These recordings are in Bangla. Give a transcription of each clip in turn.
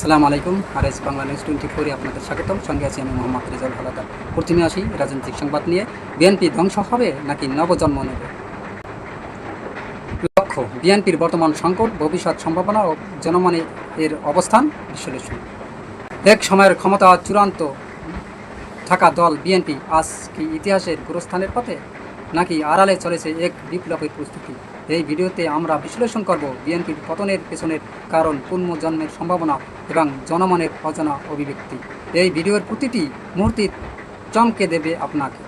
আসসালামু আলাইকুম R S Bangla news twenty ফোরে আপনাদের স্বাগতম। সঙ্গে আছি আমি মোহাম্মদ রেজাউল হালাদার। প্রথমে আসি রাজনৈতিক সংবাদ নিয়ে। বিএনপি ধ্বংস হবে নাকি নবজন্ম নেবে? লক্ষ্য, বিএনপির বর্তমান সংকট, ভবিষ্যৎ সম্ভাবনা ও জনমনে এর অবস্থান বিশ্লেষণ। এক সময়ের ক্ষমতা চূড়ান্ত থাকা দল বিএনপি আজ কি ইতিহাসের গুরুস্থানের পথে, নাকি আড়ালে চলেছে এক বিপ্লবের প্রস্তুতি? এই ভিডিওতে আমরা বিশ্লেষণ করব বিএনপির পতনের পেছনের কারণ, পুনর্জন্মের সম্ভাবনা এবং জনমনের অজানা অভিব্যক্তি। এই ভিডিওর প্রতিটি মুহূর্তে চমকে দেবে আপনাকে।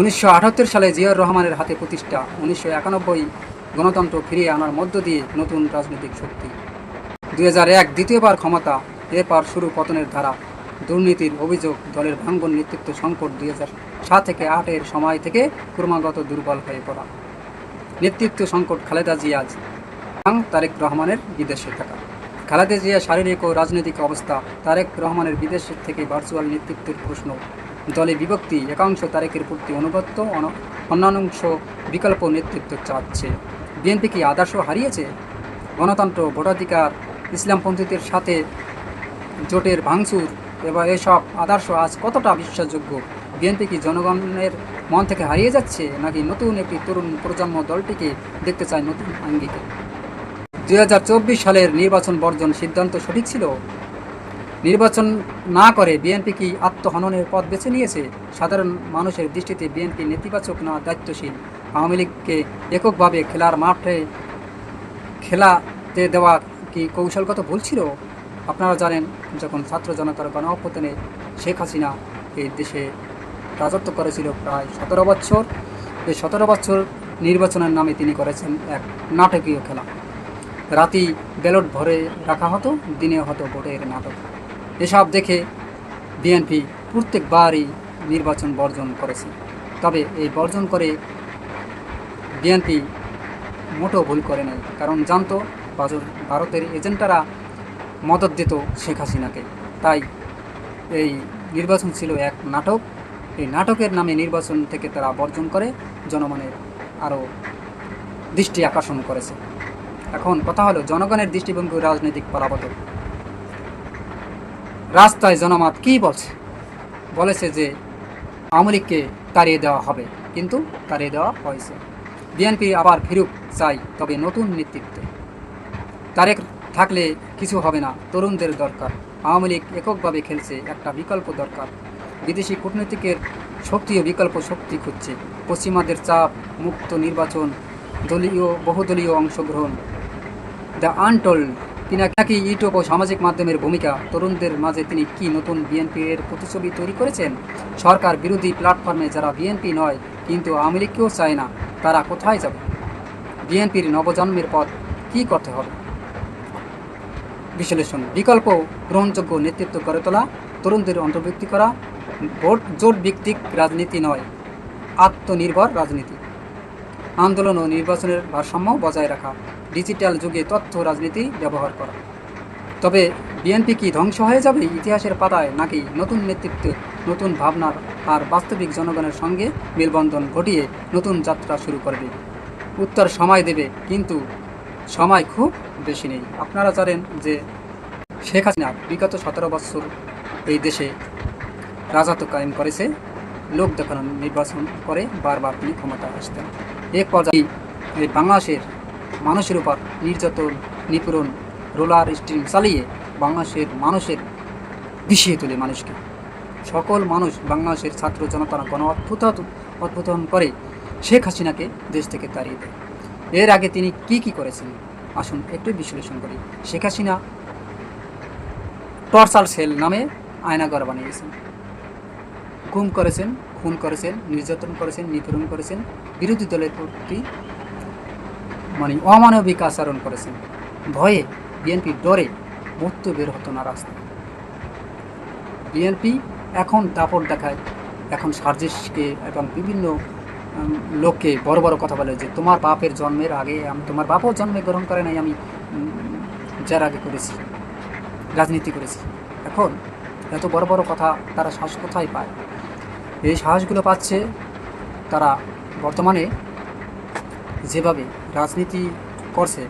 উনিশশো আটাত্তর সালে জিয়াউর রহমানের হাতে প্রতিষ্ঠা, উনিশশো একানব্বই গণতন্ত্র ফিরিয়ে আনার মধ্য দিয়ে নতুন রাজনৈতিক শক্তি। এক দ্বিতীয়বার ক্ষমতা, এরপর শুরু পতনের ধারা, দুর্নীতির অভিযোগ, দলের ভাঙ্গন নেতৃত্ব সংকট দুই হাজার সাত থেকে আটের সময় থেকে ক্রমাগত দুর্বল হয়ে পড়া। নেতৃত্ব সংকট খালেদা জিয়াজ এবং তারেক রহমানের বিদেশে থাকা। খালেদা জিয়া শারীরিক ও রাজনৈতিক অবস্থা, তারেক রহমানের বিদেশ থেকে ভার্চুয়াল নেতৃত্বের প্রশ্ন। দলে বিভক্তি, একাংশ তারেকের প্রতি অনুগত্য অন- অন্যাংশ বিকল্প নেতৃত্ব চাচ্ছে। বিএনপি কি আদর্শ হারিয়েছে? গণতন্ত্র, ভোটাধিকার, ইসলামপন্থীদের সাথে জোটের ভাঙচুর, এবার এসব আদর্শ আজ কতটা বিশ্বাসযোগ্য? বিএনপি কি জনগণের মন থেকে হারিয়ে যাচ্ছে নাকি নতুন একটি তরুণ প্রজন্ম দলটিকে দেখতে চায় নতুন আঙ্গিকে? দুই হাজার চব্বিশ সালের নির্বাচন বর্জন সিদ্ধান্ত সঠিক ছিল? নির্বাচন না করে বিএনপি কি আত্মহননের পথ বেছে নিয়েছে? সাধারণ মানুষের দৃষ্টিতে বিএনপি নেতিবাচক না দায়িত্বশীল? আওয়ামী লীগকে এককভাবে খেলার মাঠে খেলাতে দেওয়া কি কৌশলগত ভুল ছিল? আপনারা জানেন, যখন ছাত্র জনতার গণ শেখ হাসিনা এই দেশে রাজত্ব করেছিল প্রায় সতেরো বছর। এই সতেরো বছর নির্বাচনের নামে তিনি করেছেন এক নাটকীয় খেলা। রাতি ব্যালট ভরে রাখা হতো, দিনে হতো ভোটের নাটক। এসব দেখে বিএনপি প্রত্যেকবারই নির্বাচন বর্জন করেছে। তবে এই বর্জন করে বিএনপি মোটো ভুল করে নাই, কারণ জানতো ভারতের এজেন্টারা মদত দিত শেখ হাসিনাকে। তাই এই নির্বাচন ছিল এক নাটক। এই নাটকের নামে নির্বাচন থেকে তারা বর্জন করে, জনগণের আরও দৃষ্টি আকর্ষণ করেছে। এখন কথা হলো, জনগণের দৃষ্টিভঙ্গি রাজনৈতিক পরাবর্তন রাস্তায় জনমত কী বলছে? বলেছে যে আওয়ামী লীগকে তাড়িয়ে দেওয়া হবে, কিন্তু তাড়িয়ে দেওয়া হয়েছে। বিএনপি আবার ফিরুক চাই, তবে নতুন নেতৃত্বে। তারেক থাকলে কিছু হবে না, তরুণদের দরকার। আওয়ামী লীগ এককভাবে খেলছে একটা বিকল্প দরকার। বিদেশি কূটনীতিকের ও বিকল্প শক্তি খুঁজছে। পশ্চিমাদের চাপ, মুক্ত নির্বাচন, দলীয়, বহুদলীয় অংশগ্রহণ। দ্য আনটোল্ড তিনি নাকি ইউটিউব ও সামাজিক মাধ্যমের ভূমিকা, তরুণদের মাঝে তিনি কি নতুন বিএনপি এর প্রতিছবি তৈরি করেছেন? সরকার বিরোধী প্ল্যাটফর্মে যারা বিএনপি নয়, কিন্তু আওয়ামী লীগকেও চায় না, তারা কোথায় যাবে? বিএনপির নবজন্মের পথ কী করতে হবে? বিশ্লেষণ, বিকল্প গ্রহণযোগ্য নেতৃত্ব গড়ে তোলা, তরুণদের অন্তর্ভুক্তি করা ভোট জোট ভিত্তিক রাজনীতি নয়, আত্মনির্ভর রাজনীতি। আন্দোলন ও নির্বাচনের ভারসাম্য বজায় রাখা, ডিজিটাল যুগে তথ্য রাজনীতি ব্যবহার করা। তবে বিএনপি কি ধ্বংস হয়ে যাবে ইতিহাসের পাতায়, নাকি নতুন নেতৃত্বে নতুন ভাবনার আর বাস্তবিক জনগণের সঙ্গে মেলবন্ধন ঘটিয়ে নতুন যাত্রা শুরু করবে? উত্তর সময় দেবে, কিন্তু সময় খুব বেশি নেই। আপনারা জানেন যে শেখ হাসিনা বিগত সতেরো বছর এই দেশে রাজত্ব কায়েম করেছে। লোক দেখানো নির্বাচন করে, বারবার তিনি ক্ষমতা আসতেন। এক পর্যায়ে বাংলাদেশের মানুষের উপর নির্যাতন, নিপীড়ন, রোলার স্ট্রিম চালিয়ে বাংলাদেশের মানুষের বিষিয়ে তোলে মানুষকে। সকল মানুষ বাংলাদেশের ছাত্র জনতারা গণ অদ্ভুত অদ্ভুতন করে শেখ হাসিনাকে দেশ থেকে তাড়িয়ে দেয়। এর আগে তিনি কি কি করেছেন? আসুন একটু বিশ্লেষণ করি। শেখ হাসিনা টর্চার সেল নামে আয়নাগর বানিয়েছেন। গুম করেছেন, খুন করেছেন, নির্যাতন করেছেন, নিপীড়ন করেছেন, বিরোধী দলের প্রতি মানে অমানবিক আচরণ করেছেন। ভয়ে বিএনপি ডরে মৃত্যু বের হতো না রাস্তায় বিএনপি এখন দাপট দেখায়, এখন সার্জিসকে এবং বিভিন্ন লোককে বড় বড় কথা বলে যে, তোমার বাপের জন্মের আগে আমি, তোমার বাপও জন্মে গ্রহণ করে নাই, আমি যার আগে করেছি, রাজনীতি করেছি। এখন এত বড় বড় কথা তারা সাহস কোথায় পায়? এই সাহসগুলো পাচ্ছে তারা বর্তমানে যেভাবে রাজনীতি করছে,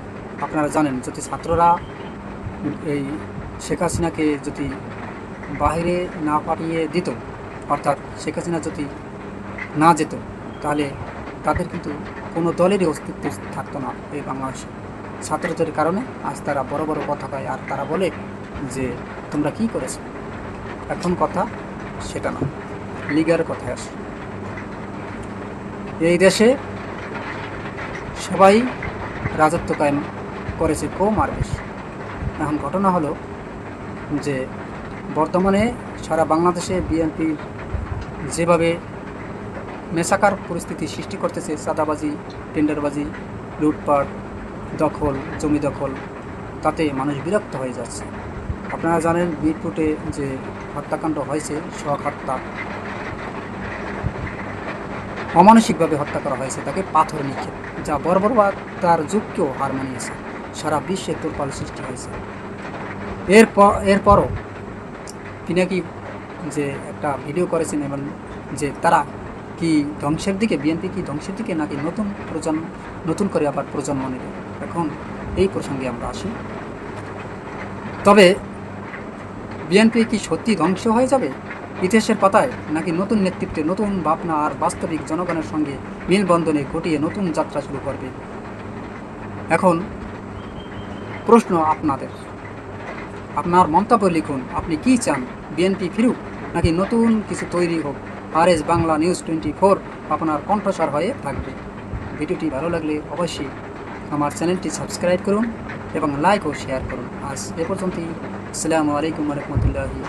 আপনারা জানেন, যদি ছাত্ররা এই শেখ হাসিনাকে যদি বাইরে না পাঠিয়ে দিত, অর্থাৎ শেখ হাসিনা যদি না যেত, তাহলে তাদের কিন্তু কোনো দলেরই অস্তিত্ব থাকতো না এই বাংলাদেশে। ছাত্রদের কারণে আজ তারা বড় বড় কথা কয়, আর তারা বলে যে, তোমরা কি করেছ? এখন কথা সেটা না লিগার কথায় আসে। এই দেশে সবাই রাজত্ব কায়েম করেছে কম আর বেশি। এখন ঘটনা হলো যে বর্তমানে সারা বাংলাদেশে বিএনপি যেভাবে মেসাকার পরিস্থিতি সৃষ্টি করতেছে, চাঁদাবাজি, টেন্ডারবাজি, লুটপাট, দখল, জমি দখল, তাতে মানুষ বিরক্ত হয়ে যাচ্ছে। আপনারা জানেন মিরপুটে যে হত্যাকাণ্ড হয়েছে শখ হত্যা। অমানসিকভাবে হত্যা করা হয়েছে তাকে পাথর নিক্ষেপ, যা বর্বরবাদ তার যুগকেও হার মানিয়েছে। সারা বিশ্বে তোলপাল সৃষ্টি হয়েছে। এরপর, এরপরও তিনি কি যে একটা ভিডিও করেছেন এবং যে তারা কি ধ্বংসের দিকে বিএনপি কি ধ্বংসের দিকে নাকি নতুন প্রজন্ম, নতুন করে আবার প্রজন্ম নেবে? এখন এই প্রসঙ্গে আমরা আসি। তবে বিএনপি কি সত্যি ধ্বংস হয়ে যাবে? ইতিহাসের পাতায় নাকি নতুন নেতৃত্বে নতুন ভাবনা আর বাস্তবিক জনগণের সঙ্গে মেলবন্ধনে ঘটিয়ে নতুন যাত্রা শুরু করবে? এখন প্রশ্ন আপনাদের। আপনার মন্তব্য লিখুন, আপনি কি চান, বিএনপি ফিরুক নাকি নতুন কিছু তৈরি হোক? R S Bangla news twenty four আপনার কণ্ঠস্বর হয়ে থাকবে। ভিডিওটি ভালো লাগলে অবশ্যই আমার চ্যানেলটি সাবস্ক্রাইব করুন এবং লাইক ও শেয়ার করুন। আজ এ পর্যন্তই। আসসালামু আলাইকুম রহমতুল্লাহি